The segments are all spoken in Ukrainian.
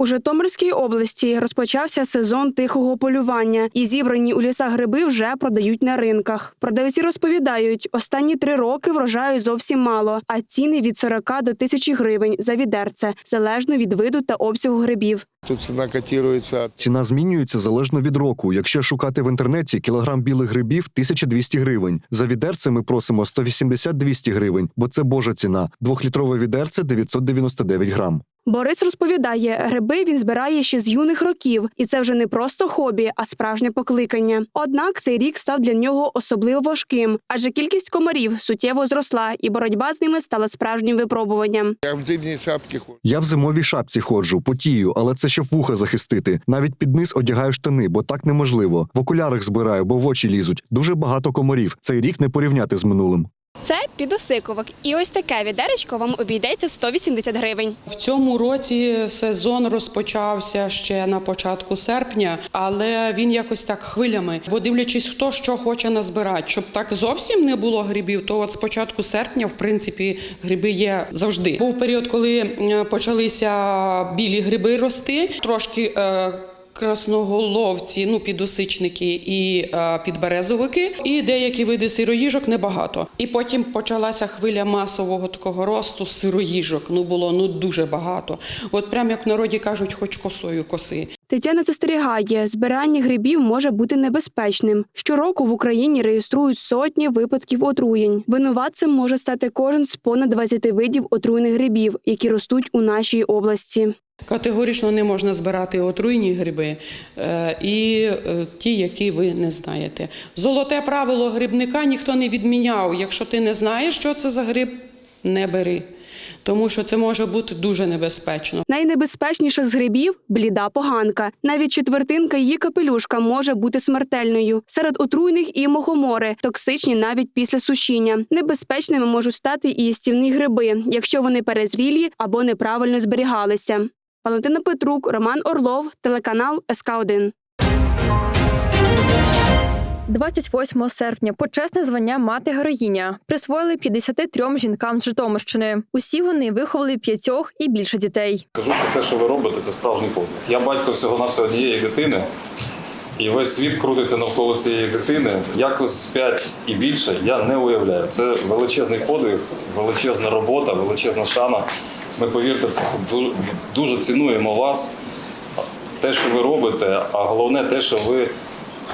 У Житомирській області розпочався сезон тихого полювання, і зібрані у лісах гриби вже продають на ринках. Продавці розповідають, останні три роки врожаю зовсім мало, а ціни від 40 до тисячі гривень за відерце, залежно від виду та обсягу грибів. Тут ціна котируется Ціна змінюється залежно від року. Якщо шукати в інтернеті, кілограм білих грибів 1200 гривень. За відерце ми просимо 180-200 гривень, бо це божа ціна. Двохлітрове відерце 999 грам. Борис розповідає, гриби він збирає ще з юних років, і це вже не просто хобі, а справжнє покликання. Однак цей рік став для нього особливо важким, адже кількість комарів суттєво зросла, і боротьба з ними стала справжнім випробуванням. Я в зимній шапці хожу. Я в зимовій шапці ходжу, потію, але це щоб вуха захистити. Навіть під низ одягаю штани, бо так неможливо. В окулярах збираю, бо в очі лізуть. Дуже багато комарів. Цей рік не порівняти з минулим. Це підосиковик, і ось таке відеречко вам обійдеться в 180 гривень. В цьому році сезон розпочався ще на початку серпня, але він якось так хвилями. Бо дивлячись, хто що хоче назбирати, щоб так зовсім не було грибів, то от з початку серпня, в принципі, гриби є завжди. Був період, коли е, почалися білі гриби рости, трошки. Красноголовці, ну підосичники і е, підберезовики, і деякі види сироїжок небагато. І потім почалася хвиля масового такого росту сироїжок. Ну було ну дуже багато. От прям як в народі кажуть, хоч косою коси. Тетяна застерігає, збирання грибів може бути небезпечним. Щороку в Україні реєструють сотні випадків отруєнь. Винуватцем може стати кожен з понад 20 видів отруєних грибів, які ростуть у нашій області. Категорично не можна збирати отруйні гриби е, і е, ті, які ви не знаєте. Золоте правило грибника ніхто не відміняв. Якщо ти не знаєш, що це за гриб, не бери. Тому що це може бути дуже небезпечно. Найнебезпечніша з грибів бліда поганка. Навіть четвертинка її капелюшка може бути смертельною. Серед отруйних і мохомори, токсичні навіть після сушіння. Небезпечними можуть стати і їстівні гриби, якщо вони перезрілі або неправильно зберігалися. Валентина Петрук, Роман Орлов, телеканал СК 1 28 серпня почесне звання мати героїня присвоїли 53 жінкам з Житомирщини. Усі вони виховали п'ятьох і більше дітей. Кажу, що те, що ви робите, це справжній подвиг. Я батько всього навсього однієї дитини, і весь світ крутиться навколо цієї дитини. Якось п'ять і більше я не уявляю. Це величезний подвиг, величезна робота, величезна шана. Ми повірте, це все дуже, дуже цінуємо вас, те, що ви робите, а головне те, що ви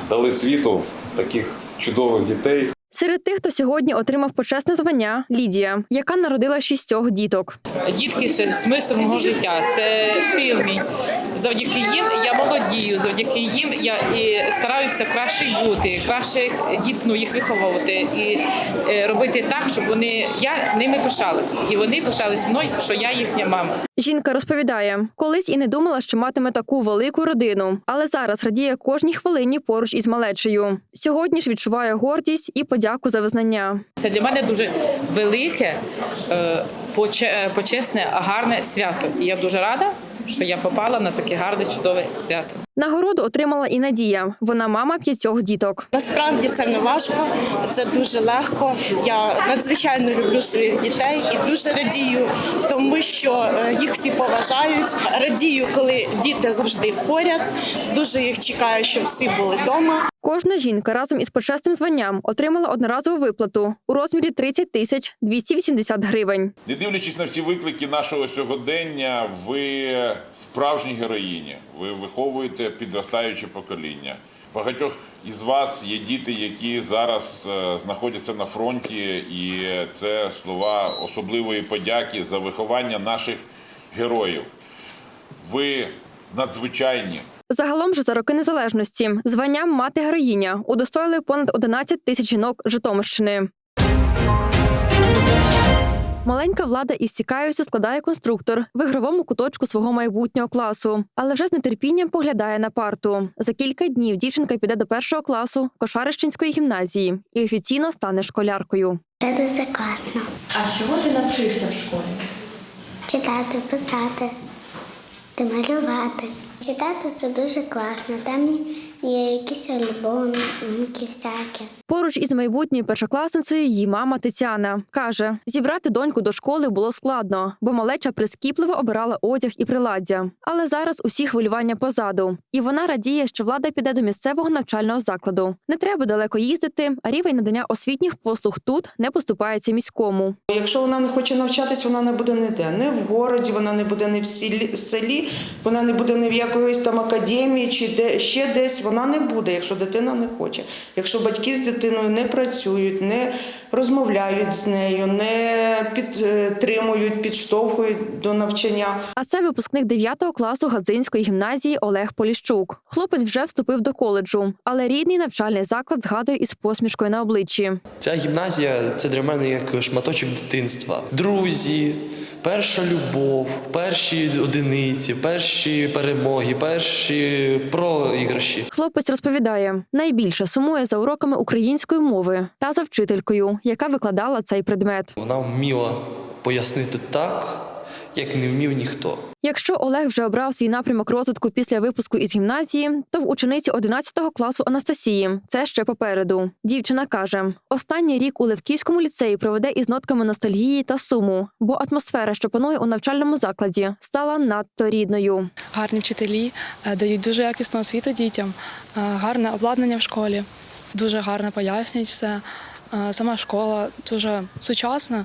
дали світу таких чудових дітей. Серед тих, хто сьогодні отримав почесне звання, Лідія, яка народила шістьох діток. Дітки це смисл мого життя, це стил мій. Завдяки їм я молодію, завдяки їм я і стараюся краще бути, краще їх- діт, ну, їх виховувати і е, робити так, щоб вони я ними пишалась, і вони пишались мною, що я їхня мама. Жінка розповідає, колись і не думала, що матиме таку велику родину, але зараз радіє кожній хвилині поруч із малечею. Сьогодні ж відчуває гордість і подяку за визнання. Це для мене дуже велике, е, е, почесне, гарне свято. І я дуже рада, що я попала на таке гарне, чудове свято. Нагороду отримала і Надія. Вона мама п'ятьох діток. Насправді це не важко, це дуже легко. Я надзвичайно люблю своїх дітей і дуже радію, тому що е, їх всі поважають. Радію, коли діти завжди поряд. Дуже їх чекаю, щоб всі були вдома. Кожна жінка разом із почесним званням отримала одноразову виплату у розмірі 30 тисяч 280 гривень. Не дивлячись на всі виклики нашого сьогодення, ви справжні героїні. Ви виховуєте підростаюче покоління. Багатьох із вас є діти, які зараз е, знаходяться на фронті, і це слова особливої подяки за виховання наших героїв. Ви надзвичайні. Загалом же за роки незалежності званням мати героїня удостоїли понад 11 тисяч жінок Житомирщини. Маленька влада із цікавістю складає конструктор в ігровому куточку свого майбутнього класу, але вже з нетерпінням поглядає на парту. За кілька днів дівчинка піде до першого класу Кошарищенської гімназії і офіційно стане школяркою. Це дуже класно. А чого ти навчишся в школі? Читати, писати, малювати. Читати це дуже класно. Там є якісь альбоми, всякі. Поруч із майбутньою першокласницею її мама Тетяна каже: зібрати доньку до школи було складно, бо малеча прискіпливо обирала одяг і приладдя. Але зараз усі хвилювання позаду, і вона радіє, що влада піде до місцевого навчального закладу. Не треба далеко їздити, а рівень надання освітніх послуг тут не поступається міському. Якщо вона не хоче навчатись, вона не буде ніде. Не в городі, вона не буде не в селі, селі, вона не буде ні в якоїсь там академії чи де ще десь. Вона не буде, якщо дитина не хоче. Якщо батьки з дитиною не працюють, не розмовляють з нею, не підтримують, підштовхують до навчання. А це випускник 9 класу Гадзинської гімназії Олег Поліщук. Хлопець вже вступив до коледжу, але рідний навчальний заклад згадує із посмішкою на обличчі. Ця гімназія це для мене як шматочок дитинства. Друзі, перша любов, перші одиниці, перші перемоги, перші проіграші. Хлопець розповідає, найбільше сумує за уроками української мови та за вчителькою, яка викладала цей предмет. Вона вміла пояснити так, як не вмів ніхто. Якщо Олег вже обрав свій напрямок розвитку після випуску із гімназії, то в учениці 11 класу Анастасії це ще попереду. Дівчина каже: останній рік у Левківському ліцеї проведе із нотками ностальгії та суму, бо атмосфера, що панує у навчальному закладі, стала надто рідною. Гарні вчителі е, дають дуже якісну освіту дітям, е, гарне обладнання в школі, дуже гарно пояснюють все. Е, Сама школа дуже сучасна.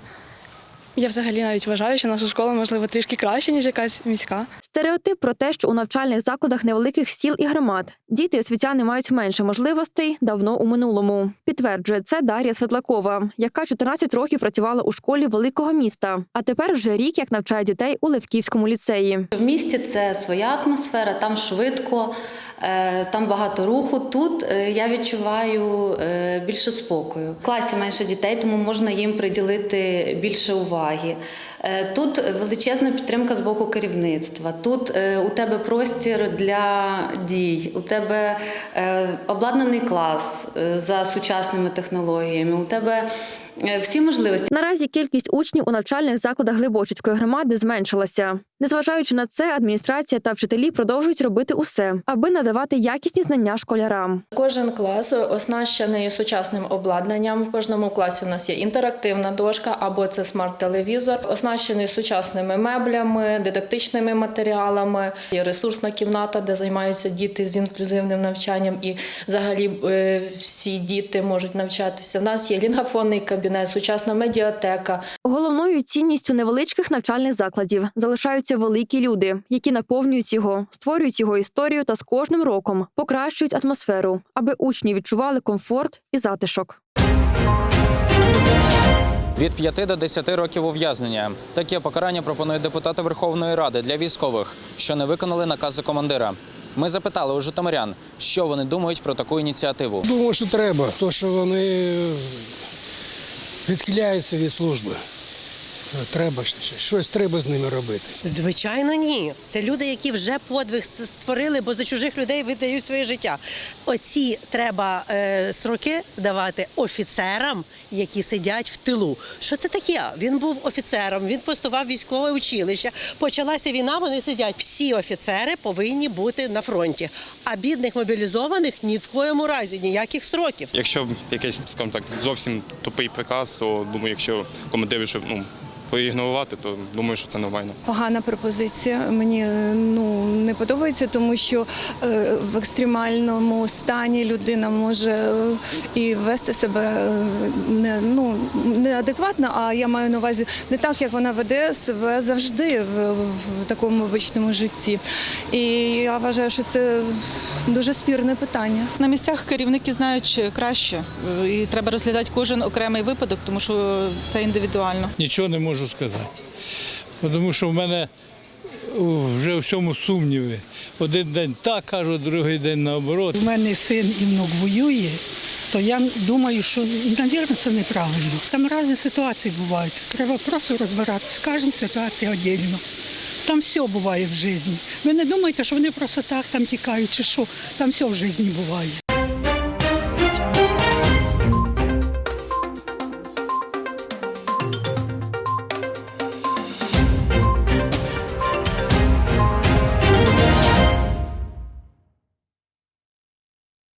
Я взагалі навіть вважаю, що наша школа можливо трішки краще, ніж якась міська. Стереотип про те, що у навчальних закладах невеликих сіл і громад діти і освітяни мають менше можливостей, давно у минулому. Підтверджує це Дар'я Светлакова, яка 14 років працювала у школі великого міста, а тепер вже рік як навчає дітей у Левківському ліцеї. В місті це своя атмосфера, там швидко, там багато руху. Тут е, я відчуваю е, більше спокою. В класі менше дітей, тому можна їм приділити більше уваги. Е, Тут величезна підтримка з боку керівництва. Тут е, у тебе простір для дій, у тебе е, обладнаний клас е, за сучасними технологіями. У тебе е, всі можливості. Наразі кількість учнів у навчальних закладах Глибочицької громади зменшилася. Незважаючи на це, адміністрація та вчителі продовжують робити усе, аби надавати якісні знання школярам. Кожен клас оснащений сучасним обладнанням. В кожному класі у нас є інтерактивна дошка або це смарт-телевізор, оснащений сучасними меблями, дидактичними матеріалами. Є ресурсна кімната, де займаються діти з інклюзивним навчанням, і взагалі е, всі діти можуть навчатися. У нас є лінгафонний кабінет, сучасна медіатека. Головною цінністю невеличких навчальних закладів залишаються великі люди, які наповнюють його, створюють його історію та з кожним роком покращують атмосферу, аби учні відчували комфорт і затишок. Від 5 до 10 років ув'язнення. Таке покарання пропонують депутати Верховної Ради для військових, що не виконали накази командира. Ми запитали у житомирян, що вони думають про таку ініціативу. Думаю, що треба, то що вони відхиляються від служби. Треба щось, щось треба з ними робити. Звичайно, ні. Це люди, які вже подвиг створили, бо за чужих людей видають своє життя. Оці треба е, сроки давати офіцерам, які сидять в тилу. Що це таке? Він був офіцером, він постував військове училище. Почалася війна, вони сидять. Всі офіцери повинні бути на фронті. А бідних мобілізованих ні в коєму разі ніяких строків. Якщо якийсь, скажімо так, зовсім тупий приказ, то думаю, якщо командир щоб ну поігнорувати, то думаю, що це нормально. Погана пропозиція. Мені ну не подобається, тому що е, в екстремальному стані людина може е, і вести себе е, не ну неадекватно. А я маю на увазі не так, як вона веде себе завжди в, в такому обичному житті. І я вважаю, що це дуже спірне питання. На місцях керівники знають краще, і треба розглядати кожен окремий випадок, тому що це індивідуально. Нічого не можу сказати. Тому що в мене вже в всьому сумніви. Один день так кажуть, другий день наоборот. У мене син і внук воює, то я думаю, що, мабуть, це неправильно. Там різні ситуації бувають. Треба просто розбиратися. Кожна ситуація віддільно. Там все буває в житті. Ви не думайте, що вони просто так там тікають чи що. Там все в житті буває.